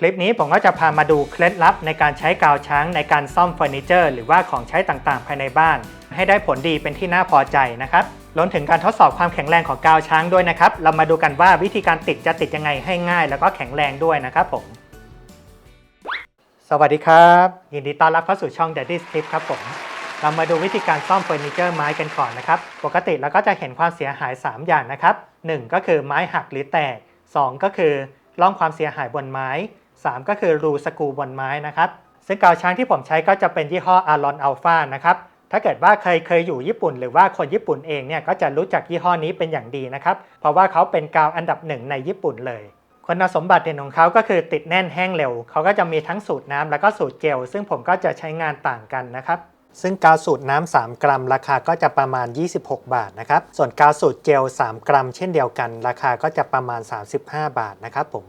คลิปนี้ผมก็จะพามาดูเคล็ดลับในการใช้กาวช้างในการซ่อมเฟอร์นิเจอร์หรือว่าของใช้ต่างๆ ภายในบ้าน ให้ได้ผลดีเป็นที่น่าพอใจนะครับรวมถึงการทดสอบความแข็งแรงของกาวช้างด้วยนะครับ เรามาดูกันว่าวิธีการติดจะติดยังไงให้ง่าย แล้วก็แข็งแรงด้วยนะครับผม สวัสดีครับ ยินดีต้อนรับเข้าสู่ช่อง Daddy's Tip ครับผม เรามาดูวิธีการซ่อมเฟอร์นิเจอร์ไม้กันก่อนนะครับ ปกติเราก็จะเห็นความเสียหาย 3 อย่างนะครับ 1 ก็คือไม้หักหรือแตก 2 ก็คือร่องความเสียหายบนไม้ 3 ก็คือรูสกูบนไม้นะครับ ซึ่งกาวช้างที่ผมใช้ก็จะเป็นยี่ห้อ Aron Alpha นะครับถ้าเกิดว่าเคยเคยอยู่ญี่ปุ่น หรือว่าคนญี่ปุ่นเองเนี่ยก็จะรู้จักยี่ห้อนี้เป็นอย่างดีนะครับ เพราะว่าเขาเป็นกาวอันดับหนึ่งในญี่ปุ่นเลยคุณสมบัติเด่นของเขาก็คือติดแน่นแห้งเร็ว เขาก็จะมีทั้งสูตรน้ำแล้วก็สูตรเจล ซึ่งผมก็จะใช้งานต่างกันนะครับ ซึ่งกาวสูตรน้ำ3กรัม ราคาก็จะประมาณ 26 บาทนะครับ ส่วนกาวสูตรเจล 3 กรัม เช่นเดียวกัน ราคาก็จะประมาณ 35 บาทนะครับผม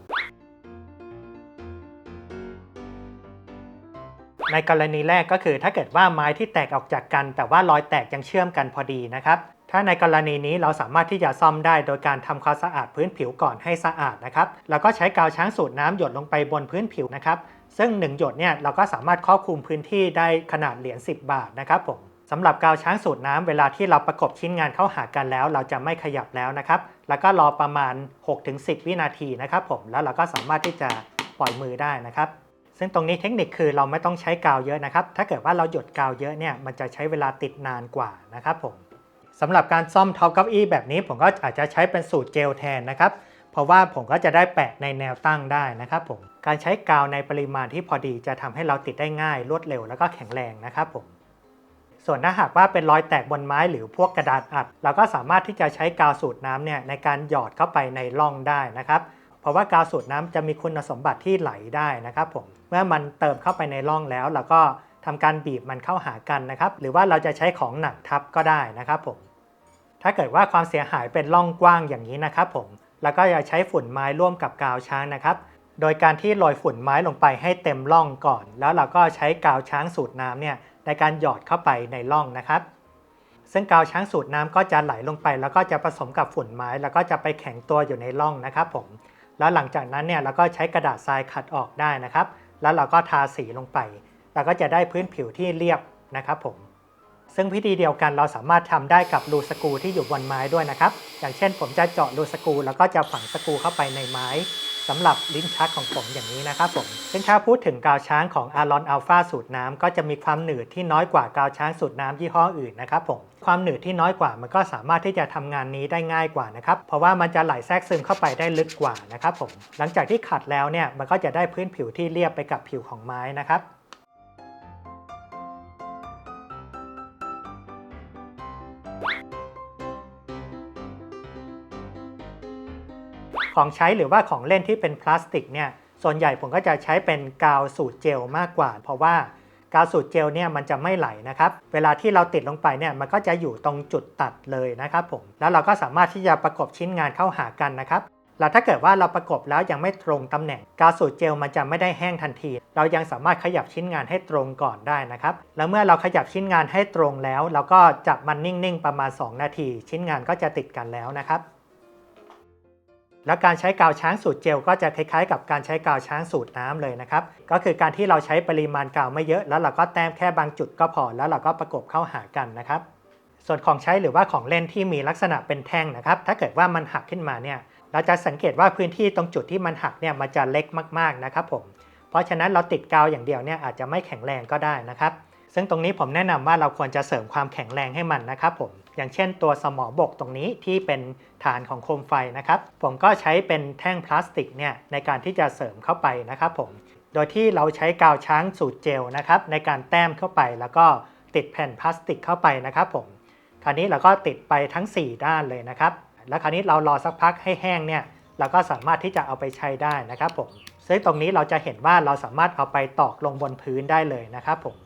ในกรณีแรกก็คือถ้าเกิดว่าไม้ที่แตกออกจากกัน แต่ว่ารอยแตกยังเชื่อมกันพอดีนะครับถ้าในกรณีนี้เราสามารถที่จะซ่อมได้โดยการทำความสะอาดพื้นผิวก่อนให้สะอาดนะครับ แล้วก็ใช้กาวช้างสูตรน้ำหยดลงไปบนพื้นผิวนะครับ ซึ่ง 1 หยดเนี่ยเราก็สามารถครอบคลุมพื้นที่ได้ขนาดเหรียญ10 บาทนะครับผมสำหรับกาวช้างสูตรน้ำเวลาที่เราประกบชิ้นงานเข้าหากันแล้ว เราจะไม่ขยับแล้วนะครับ แล้วก็รอประมาณ 6-10 วินาทีนะครับผม แล้วเราก็สามารถที่จะปล่อยมือได้นะครับ ซึ่งตรงนี้เทคนิคคือเราไม่ต้องใช้กาวเยอะนะครับ ถ้าเกิดว่าเราหยดกาวเยอะเนี่ยมันจะใช้เวลาติดนานกว่านะครับผมสำหรับการซ่อมท็อปเก้าอี้แบบนี้ผมก็อาจจะใช้เป็นสูตรเจลแทนนะครับ เพราะว่าผมก็จะได้แปะในแนวตั้งได้นะครับผม การใช้กาวในปริมาณที่พอดีจะทำให้เราติดได้ง่ายรวดเร็วแล้วก็แข็งแรงนะครับผม ส่วนถ้าหากว่าเป็นรอยแตกบนไม้หรือพวกกระดาษอัด เราก็สามารถที่จะใช้กาวสูตรน้ำเนี่ยในการหยอดเข้าไปในร่องได้นะครับ เพราะว่ากาวสูตรน้ำจะมีคุณสมบัติที่ไหลได้นะครับผม เมื่อมันเติมเข้าไปในร่องแล้วเราก็ทำการบีบมันเข้าหากันนะครับ หรือว่าเราจะใช้ของหนักทับก็ได้นะครับผม ถ้าเกิดว่าความเสียหายเป็นร่องกว้างอย่างนี้นะครับผม แล้วก็จะใช้ฝุ่นไม้ร่วมกับกาวช้างนะครับ โดยการที่โรยฝุ่นไม้ลงไปให้เต็มร่องก่อน แล้วเราก็ใช้กาวช้างสูตรน้ำเนี่ยในการหยอดเข้าไปในร่องนะครับ ซึ่งกาวช้างสูตรน้ำก็จะไหลลงไป แล้วก็จะผสมกับฝุ่นไม้ แล้วก็จะไปแข็งตัวอยู่ในร่องนะครับผม แล้วหลังจากนั้นเนี่ยเราก็ใช้กระดาษทรายขัดออกได้นะครับ แล้วเราก็ทาสีลงไป เราก็จะได้พื้นผิวที่เรียบนะครับผม ซึ่งวิธีเดียวกันเราสามารถทำได้กับรูสกูที่อยู่บนไม้ด้วยนะครับ อย่างเช่น ผมจะเจาะรูสกูแล้วก็จะฝังสกูเข้าไปในไม้สำหรับลิ้นชักของผมอย่างนี้นะครับผม ซึ่งถ้าพูดถึงกาวช้างของ Aron Alpha สูตรน้ำก็จะมีความหนืดที่น้อยกว่ากาวช้างสูตรน้ำยี่ห้ออื่นนะครับผม ความหนืดที่น้อยกว่ามันก็สามารถที่จะทำงานนี้ได้ง่ายกว่านะครับ เพราะว่ามันจะไหลแทรกซึมเข้าไปได้ลึกกว่านะครับผม หลังจากที่ขัดแล้วเนี่ยมันก็จะได้พื้นผิวที่เรียบไปกับผิวของไม้นะครับ ของใช้หรือว่าของเล่นที่เป็นพลาสติกเนี่ยส่วนใหญ่ผมก็จะใช้เป็นกาวสูตรเจลมากกว่า เพราะว่ากาวสูตรเจลเนี่ยมันจะไม่ไหลนะครับ เวลาที่เราติดลงไปเนี่ยมันก็จะอยู่ตรงจุดตัดเลยนะครับผม แล้วเราก็สามารถที่จะประกบชิ้นงานเข้าหากันนะครับ แล้วถ้าเกิดว่าเราประกบแล้วยังไม่ตรงตำแหน่ง กาวสูตรเจลมันจะไม่ได้แห้งทันที เรายังสามารถขยับชิ้นงานให้ตรงก่อนได้นะครับ แล้วเมื่อเราขยับชิ้นงานให้ตรงแล้ว เราก็จับมันนิ่งๆ ประมาณ 2 นาที ชิ้นงานก็จะติดกันแล้วนะครับ แล้วการใช้กาวช้างสูตรเจลก็จะคล้ายๆ กับการใช้กาวช้างสูตรน้ำเลยนะครับ ก็คือการที่เราใช้ปริมาณกาวไม่เยอะ แล้วเราก็แต้มแค่บางจุดก็พอ แล้วเราก็ประกบเข้าหากันนะครับ ส่วนของใช้หรือว่าของเล่นที่มีลักษณะเป็นแท่งนะครับ ถ้าเกิดว่ามันหักขึ้นมาเนี่ยเราจะสังเกตว่าพื้นที่ตรงจุดที่มันหักเนี่ยมันจะเล็กมากๆนะครับผม เพราะฉะนั้นเราติดกาวอย่างเดียวเนี่ยอาจจะไม่แข็งแรงก็ได้นะครับ ซึ่งตรงนี้ผมแนะนำว่าเราควรจะเสริมความแข็งแรงให้มันนะครับผม อย่างเช่นตัวสมอบกตรงนี้ที่เป็นฐานของโคมไฟนะครับ ผมก็ใช้เป็นแท่งพลาสติกเนี่ยในการที่จะเสริมเข้าไปนะครับผม โดยที่เราใช้กาวช้างสูตรเจลนะครับในการแต้มเข้าไปแล้วก็ติดแผ่นพลาสติกเข้าไปนะครับผม คราวนี้เราก็ติดไปทั้ง 4 ด้านเลยนะครับ แล้วคราวนี้เรารอสักพักให้แห้งเนี่ยเราก็สามารถที่จะเอาไปใช้ได้นะครับผม ซึ่งตรงนี้เราจะเห็นว่าเราสามารถเอาไปตอกลงบนพื้นได้เลยนะครับผม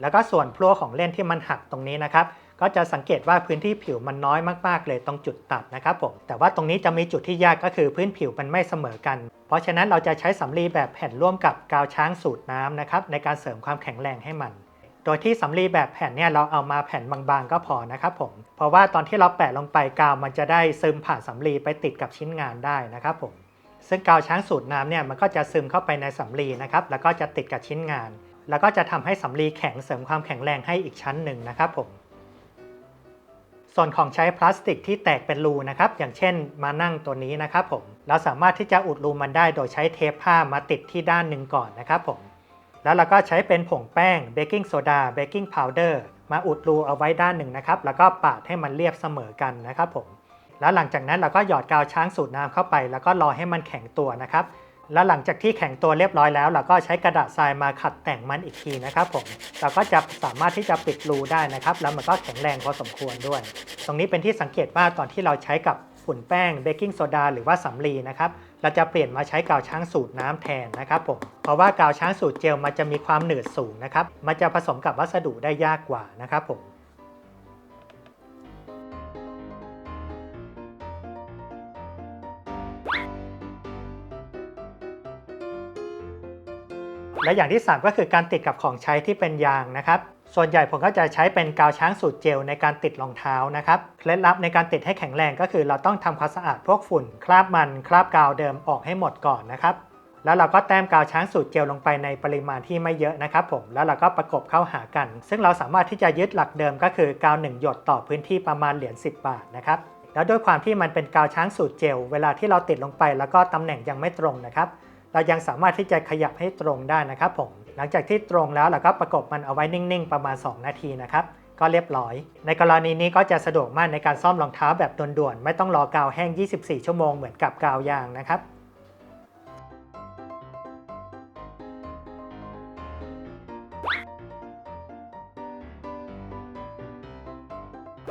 แล้วก็ส่วนพลั่วของเล่นที่มันหักตรงนี้นะครับ ก็จะสังเกตว่าพื้นที่ผิวมันน้อยมากๆ เลยตรงจุดตัดนะครับผม แต่ว่าตรงนี้จะมีจุดที่ยากก็คือพื้นผิวมันไม่เสมอกัน เพราะฉะนั้นเราจะใช้สำลีแบบแผ่นร่วมกับกาวช้างสูตรน้ำนะครับในการเสริมความแข็งแรงให้มันโดยที่สำลีแบบแผ่นเนี่ยเราเอามาแผ่นบางๆก็พอนะครับผม เพราะว่าตอนที่เราแปะลงไปกาวมันจะได้ซึมผ่านสำลีไปติดกับชิ้นงานได้นะครับผม ซึ่งกาวช้างสูตรน้ำเนี่ยมันก็จะซึมเข้าไปในสำลีนะครับแล้วก็จะติดกับชิ้นงาน แล้วก็จะทำให้สำลีแข็งเสริมความแข็งแรงให้อีกชั้นหนึ่งนะครับผม ส่วนของใช้พลาสติกที่แตกเป็นรูนะครับ อย่างเช่นมานั่งตัวนี้นะครับผม เราสามารถที่จะอุดรูมันได้โดยใช้เทปผ้ามาติดที่ด้านหนึ่งก่อนนะครับผม แล้วเราก็ใช้เป็นผงแป้งเบกกิ้งโซดาเบกกิ้งพาวเดอร์มาอุดรูเอาไว้ด้านหนึ่งนะครับ แล้วก็ปาดให้มันเรียบเสมอกันนะครับผม แล้วหลังจากนั้นเราก็หยอดกาวช้างสูตรน้ำเข้าไป แล้วก็รอให้มันแข็งตัวนะครับ แล้วหลังจากที่แข็งตัวเรียบร้อยแล้ว เราก็ใช้กระดาษทรายมาขัดแต่งมันอีกทีนะครับผมเราก็จะสามารถที่จะปิดรูได้นะครับ แล้วมันก็แข็งแรงพอสมควรด้วย ตรงนี้เป็นที่สังเกตว่าตอนที่เราใช้กับฝุ่นแป้งเบกกิ้งโซดาหรือว่าสำลีนะครับ เราจะเปลี่ยนมาใช้กาวช้างสูตรน้ำแทนนะครับผม เพราะว่ากาวช้างสูตรเจลมันจะมีความหนืดสูงนะครับ มันจะผสมกับวัสดุได้ยากกว่านะครับผม และอย่างที่ 3 ก็คือการติดกับของใช้ที่เป็นยางนะครับ ส่วนใหญ่ผมก็จะใช้เป็นกาวช้างสูตรเจลในการติดรองเท้านะครับ เคล็ดลับในการติดให้แข็งแรงก็คือเราต้องทำความสะอาดพวกฝุ่น คราบมัน คราบกาวเดิมออกให้หมดก่อนนะครับ แล้วเราก็แต้มกาวช้างสูตรเจลลงไปในปริมาณที่ไม่เยอะนะครับผม แล้วเราก็ประกบเข้าหากัน ซึ่งเราสามารถที่จะยึดหลักเดิมก็คือกาว1หยดต่อพื้นที่ประมาณเหรียญ10 บาทนะครับแล้วด้วยความที่มันเป็นกาวช้างสูตรเจล เวลาที่เราติดลงไปแล้วก็ตำแหน่งยังไม่ตรงนะครับ เรายังสามารถที่จะขยับให้ตรงได้นะครับผม หลังจากที่ตรงแล้วเราก็ประกบมันเอาไว้นิ่งๆ ประมาณ 2 นาทีนะครับก็เรียบร้อย ในกรณีนี้ก็จะสะดวกมากในการซ่อมรองเท้าแบบด่วนๆ ไม่ต้องรอกาวแห้ง 24 ชั่วโมงเหมือนกับกาวยางนะครับ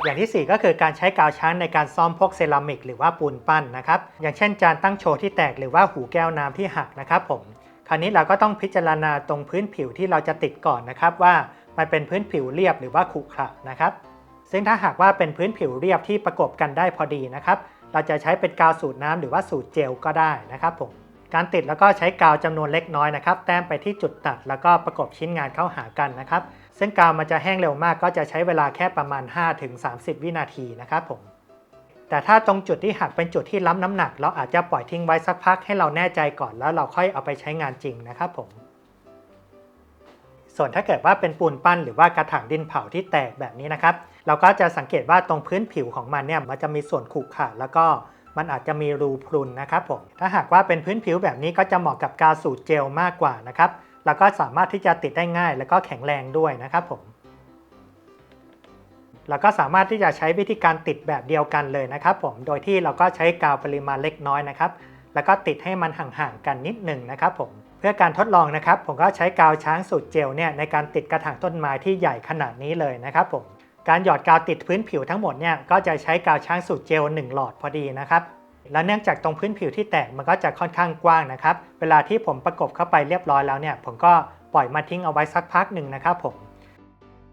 อย่างที่ 4 ก็คือการใช้กาวช้างในการซ่อมพวกเซรามิกหรือว่าปูนปั้นนะครับ อย่างเช่นจานตั้งโชว์ที่แตกหรือว่าหูแก้วน้ำที่หักนะครับผม คราวนี้เราก็ต้องพิจารณาตรงพื้นผิวที่เราจะติดก่อนนะครับว่ามันเป็นพื้นผิวเรียบหรือว่าขรุขระนะครับ ซึ่งถ้าหากว่าเป็นพื้นผิวเรียบที่ประกบกันได้พอดีนะครับ เราจะใช้เป็นกาวสูตรน้ำหรือว่าสูตรเจลก็ได้นะครับผม การติดแล้วก็ใช้กาวจำนวนเล็กน้อยนะครับ แต้มไปที่จุดตัดแล้วก็ประกบชิ้นงานเข้าหากันนะครับ ซึ่งกาวมันจะแห้งเร็วมากก็จะใช้เวลาแค่ประมาณ 5-30 วินาทีนะครับผมแต่ถ้าตรงจุดที่หักเป็นจุดที่ล้ำน้ำหนัก เราอาจจะปล่อยทิ้งไว้สักพักให้เราแน่ใจก่อนแล้วเราค่อยเอาไปใช้งานจริงนะครับผม ส่วนถ้าเกิดว่าเป็นปูนปั้นหรือว่ากระถางดินเผาที่แตกแบบนี้นะครับ เราก็จะสังเกตว่าตรงพื้นผิวของมันเนี่ยมันจะมีส่วนขรุขระแล้วก็มันอาจจะมีรูพรุนนะครับผม ถ้าหากว่าเป็นพื้นผิวแบบนี้ก็จะเหมาะกับกาวสูตรเจลมากกว่านะครับ แล้วก็สามารถที่จะติดได้ง่าย แล้วก็แข็งแรงด้วยนะครับผม แล้วก็สามารถที่จะใช้วิธีการติดแบบเดียวกันเลยนะครับ ผม โดยที่เราก็ใช้กาวปริมาณเล็กน้อยนะครับ แล้วก็ติดให้มันห่างๆกันนิดหนึ่งนะครับผม เพื่อการทดลองนะครับ ผมก็ใช้กาวช้างสูตรเจลเนี่ยในการติดกระถางต้นไม้ที่ใหญ่ขนาดนี้เลยนะครับผม การหยอดกาวติดพื้นผิวทั้งหมดเนี่ยก็จะใช้กาวช้างสูตรเจล 1 หลอดพอดีนะครับ และเนื่องจากตรงพื้นผิวที่แตกมันก็จะค่อนข้างกว้างนะครับ เวลาที่ผมประกบเข้าไปเรียบร้อยแล้วเนี่ยผมก็ปล่อยมาทิ้งเอาไว้สักพักหนึ่งนะครับผม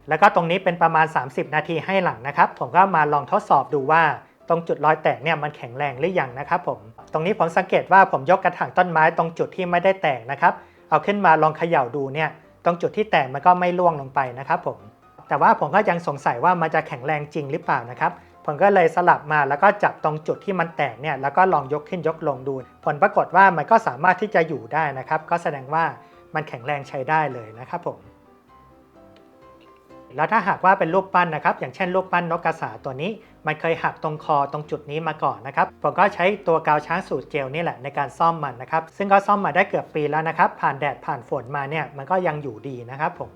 แล้วก็ตรงนี้เป็นประมาณ 30 นาทีให้หลังนะครับ ผมก็มาลองทดสอบดูว่าตรงจุดรอยแตกเนี่ยมันแข็งแรงหรือยังนะครับผม ตรงนี้ผมสังเกตว่าผมยกกระถางต้นไม้ตรงจุดที่ไม่ได้แตกนะครับ เอาขึ้นมาลองเขย่าดูเนี่ย ตรงจุดที่แตกมันก็ไม่ร่วงลงไปนะครับผม แต่ว่าผมก็ยังสงสัยว่ามันจะแข็งแรงจริงหรือเปล่านะครับ ผมก็เลยสลับมาแล้วก็จับตรงจุดที่มันแตกเนี่ยแล้วก็ลองยกขึ้นยกลงดู ผลปรากฏว่ามันก็สามารถที่จะอยู่ได้นะครับ ก็แสดงว่ามันแข็งแรงใช้ได้เลยนะครับผม แล้วถ้าหากว่าเป็นรูปปั้นนะครับ อย่างเช่นรูปปั้นนกกระสาตัวนี้ มันเคยหักตรงคอตรงจุดนี้มาก่อนนะครับ ผมก็ใช้ตัวกาวช้างสูตรเจลนี่แหละในการซ่อมมันนะครับ ซึ่งก็ซ่อมมาได้เกือบปีแล้วนะครับ ผ่านแดดผ่านฝนมาเนี่ยมันก็ยังอยู่ดีนะครับผม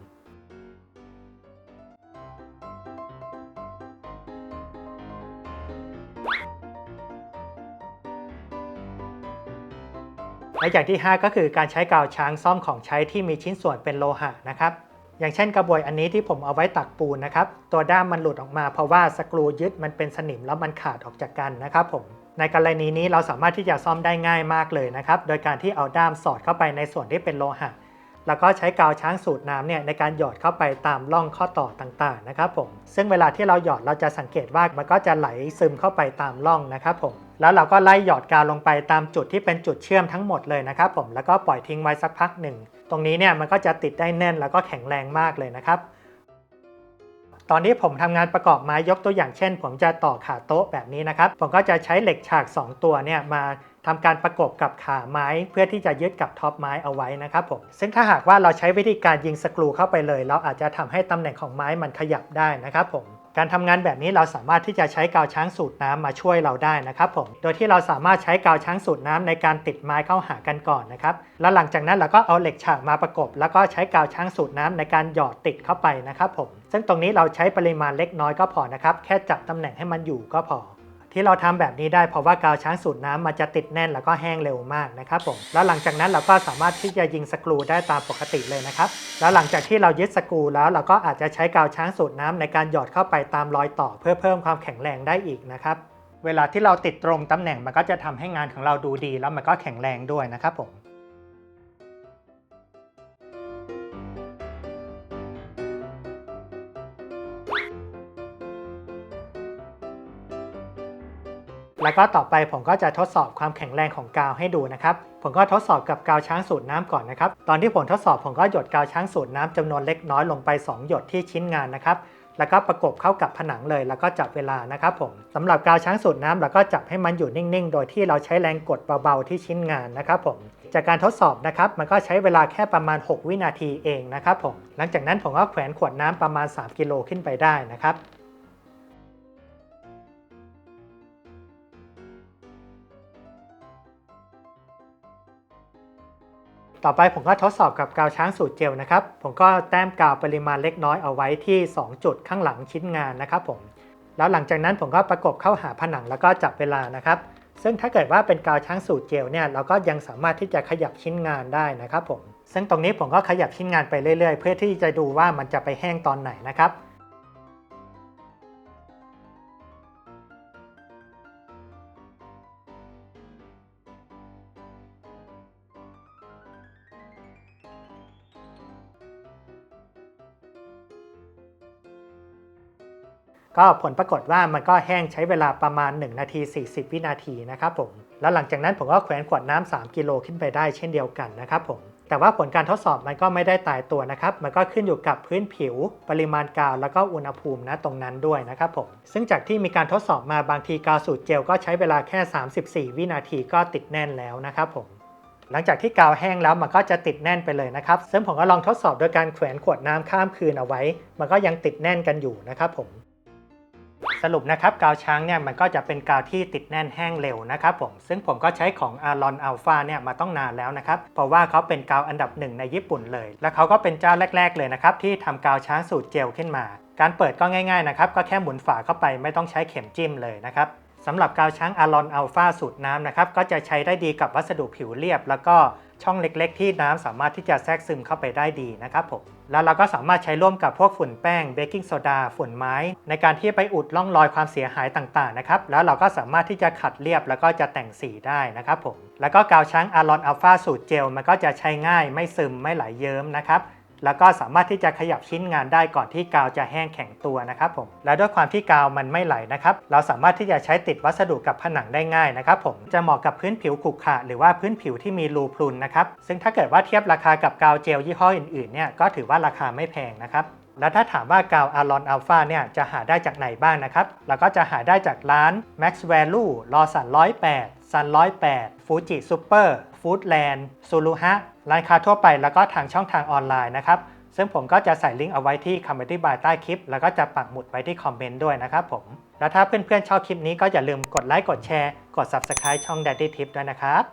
และอย่างที่ 5 ก็คือการใช้กาวช้างซ่อมของใช้ที่มีชิ้นส่วนเป็นโลหะนะครับ อย่างเช่นกระบวยอันนี้ที่ผมเอาไว้ตักปูนนะครับ ตัวด้ามมันหลุดออกมาเพราะว่าสกรูยึดมันเป็นสนิมแล้วมันขาดออกจากกันนะครับผมในกรณีนี้เราสามารถที่จะซ่อมได้ง่ายมากเลยนะครับ โดยการที่เอาด้ามสอดเข้าไปในส่วนที่เป็นโลหะ แล้วก็ใช้กาวช้างสูตรน้ำเนี่ยในการหยอดเข้าไปตามร่องข้อต่อต่างๆนะครับผม ซึ่งเวลาที่เราหยอดเราจะสังเกตว่ามันก็จะไหลซึมเข้าไปตามร่องนะครับผม แล้วเราก็ไล่หยอดกาวลงไปตามจุดที่เป็นจุดเชื่อมทั้งหมดเลยนะครับผมแล้วก็ปล่อยทิ้งไว้สักพักหนึ่ง ตรงนี้เนี่ยมันก็จะติดได้แน่นแล้วก็แข็งแรงมากเลยนะครับ ตอนที่ผมทำงานประกอบไม้ยกตัวอย่างเช่น ผมจะต่อขาโต๊ะแบบนี้นะครับ ผมก็จะใช้เหล็กฉาก 2 ตัวเนี่ยมาทำการประกบกับขาไม้เพื่อที่จะยึดกับท็อปไม้เอาไว้นะครับผมซึ่งถ้าหากว่าเราใช้วิธีการยิงสกรูเข้าไปเลย เราอาจจะทำให้ตำแหน่งของไม้มันขยับได้นะครับผม การทำงานแบบนี้เราสามารถที่จะใช้กาวช้างสูตรน้ำมาช่วยเราได้นะครับผม โดยที่เราสามารถใช้กาวช้างสูตรน้ำในการติดไม้เข้าหากันก่อนนะครับ แล้วหลังจากนั้นเราก็เอาเหล็กฉากมาประกบ แล้วก็ใช้กาวช้างสูตรน้ำในการหยอดติดเข้าไปนะครับผม ซึ่งตรงนี้เราใช้ปริมาณเล็กน้อยก็พอนะครับ แค่จับตำแหน่งให้มันอยู่ก็พอ ที่เราทำแบบนี้ได้เพราะว่ากาวช้างสูตรน้ำมันจะติดแน่นแล้วก็แห้งเร็วมากนะครับผมแล้วหลังจากนั้นเราก็สามารถที่จะยิงสกรูได้ตามปกติเลยนะครับแล้วหลังจากที่เรายึดสกรูแล้วเราก็อาจจะใช้กาวช้างสูตรน้ำในการหยอดเข้าไปตามรอยต่อ เพื่อเพิ่มความแข็งแรงได้อีกนะครับเวลาที่เราติดตรงตำแหน่งมันก็จะทำให้งานของเราดูดี แล้วมันก็แข็งแรงด้วยนะครับผม แล้วก็ต่อไปผมก็จะทดสอบความแข็งแรงของกาวให้ดูนะครับ ผมก็ทดสอบกับกาวช้างสูตรน้ำก่อนนะครับ ตอนที่ผมทดสอบผมก็หยดกาวช้างสูตรน้ำจำนวนเล็กน้อยลงไป 2 หยดที่ชิ้นงานนะครับ แล้วก็ประกบเข้ากับผนังเลย แล้วก็จับเวลานะครับผมสำหรับกาวช้างสูตรน้ำเราก็จับให้มันอยู่นิ่งๆ โดยที่เราใช้แรงกดเบาๆที่ชิ้นงานนะครับผมจากการทดสอบนะครับ มันก็ใช้เวลาแค่ประมาณ 6 วินาทีเองนะครับผม หลังจากนั้นผมก็แขวนขวดน้ำประมาณ 3 กิโลขึ้นไปได้นะครับ ต่อไปผมก็ทดสอบกับกาวช้างสูตรเจลนะครับ ผมก็แต้มกาวปริมาณเล็กน้อยเอาไว้ที่ 2 จุดข้างหลังชิ้นงานนะครับผมแล้วหลังจากนั้นผมก็ประกบเข้าหาผนังแล้วก็จับเวลานะครับ ซึ่งถ้าเกิดว่าเป็นกาวช้างสูตรเจลเนี่ยเราก็ยังสามารถที่จะขยับชิ้นงานได้นะครับผมซึ่งตรงนี้ผมก็ขยับชิ้นงานไปเรื่อยๆ เพื่อที่จะดูว่ามันจะไปแห้งตอนไหนนะครับ ก็ผลปรากฏว่ามันก็แห้งใช้เวลาประมาณ 1 นาที 40 วินาทีนะครับผม แล้วหลังจากนั้นผมก็แขวนขวดน้ำ3กิโลขึ้นไปได้เช่นเดียวกันนะครับผม แต่ว่าผลการทดสอบมันก็ไม่ได้ตายตัวนะครับ มันก็ขึ้นอยู่กับพื้นผิว ปริมาณกาวแล้วก็อุณหภูมินะตรงนั้นด้วยนะครับผม ซึ่งจากที่มีการทดสอบมาบางทีกาวสูตรเจลก็ใช้เวลาแค่ 34 วินาทีก็ติดแน่นแล้วนะครับผมหลังจากที่กาวแห้งแล้วมันก็จะติดแน่นไปเลยนะครับ ซึ่งผมก็ลองทดสอบโดยการแขวนขวดน้ำข้ามคืนเอาไว้ มันก็ยังติดแน่นกันอยู่นะครับผม สรุปนะครับกาวช้างเนี่ยมันก็จะเป็นกาวที่ติดแน่นแห้งเร็วนะครับผมซึ่งผมก็ใช้ของ a r o n Alpha เนี่ยมาต้องนานแล้วนะครับเพราะว่าเขาเป็นกาวอันดับหนึ่งในญี่ปุ่นเลย และเขาก็เป็นเจ้าแรก ๆ เลยนะครับที่ทำกาวช้างสูตรเจลขึ้นมา การเปิดก็ง่ายๆนะครับก็แค่หมุนฝาเข้าไปไม่ต้องใช้เข็มจิ้มเลยนะครับสำหรับกาวช้าง a r o n Alpha สูตรน้ำนะครับก็จะใช้ได้ดีกับวัสดุผิวเรียบ แล้วก็ ช่องเล็กๆ ที่น้ำสามารถที่จะแทรกซึมเข้าไปได้ดีนะครับผมแล้วเราก็สามารถใช้ร่วมกับพวกฝุ่นแป้งเบกกิ้งโซดาฝุ่นไม้ ในการที่ไปอุดร่องรอยความเสียหายต่างๆนะครับแล้วเราก็สามารถที่จะขัดเรียบแล้วก็จะแต่งสีได้นะครับผมแล้วก็กาวช้างอารอนอัลฟาสูตรเจลมันก็จะใช้ง่ายไม่ซึมไม่ไหลเยิ้มนะครับ แล้วก็สามารถที่จะขยับชิ้นงานได้ก่อนที่กาวจะแห้งแข็งตัวนะครับผม และด้วยความที่กาวมันไม่ไหลนะครับ เราสามารถที่จะใช้ติดวัสดุกับผนังได้ง่ายนะครับผม จะเหมาะกับพื้นผิวขรุขระหรือว่าพื้นผิวที่มีรูพรุนนะครับ ซึ่งถ้าเกิดว่าเทียบราคากับกาวเจลยี่ห้ออื่นๆเนี่ย ก็ถือว่าราคาไม่แพงนะครับแล้วถ้าถามว่ากาวอารอนอัลฟาเนี่ยจะหาได้จากไหนบ้างนะครับ เราก็จะหาได้จากร้าน Max Value ลอสัน108ซัน108ฟูจิซูเปอร์ฟู้ดแลนด์ซูรุฮะ ร้านค้าทั่วไปแล้วก็ทางช่องทางออนไลน์นะครับ ซึ่งผมก็จะใส่ลิงก์เอาไว้ที่คอมเมนต์บายใต้คลิป แล้วก็จะปักหมุดไว้ที่คอมเมนต์ด้วยนะครับผม แล้วถ้าเพื่อนๆชอบคลิปนี้ก็อย่าลืมกดไลค์กดแชร์กด Subscribe ช่อง Daddy Tip ด้วยนะครับ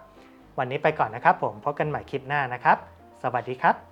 วันนี้ไปก่อนนะครับผมพบกันใหม่คลิปหน้านะครับ สวัสดีครับ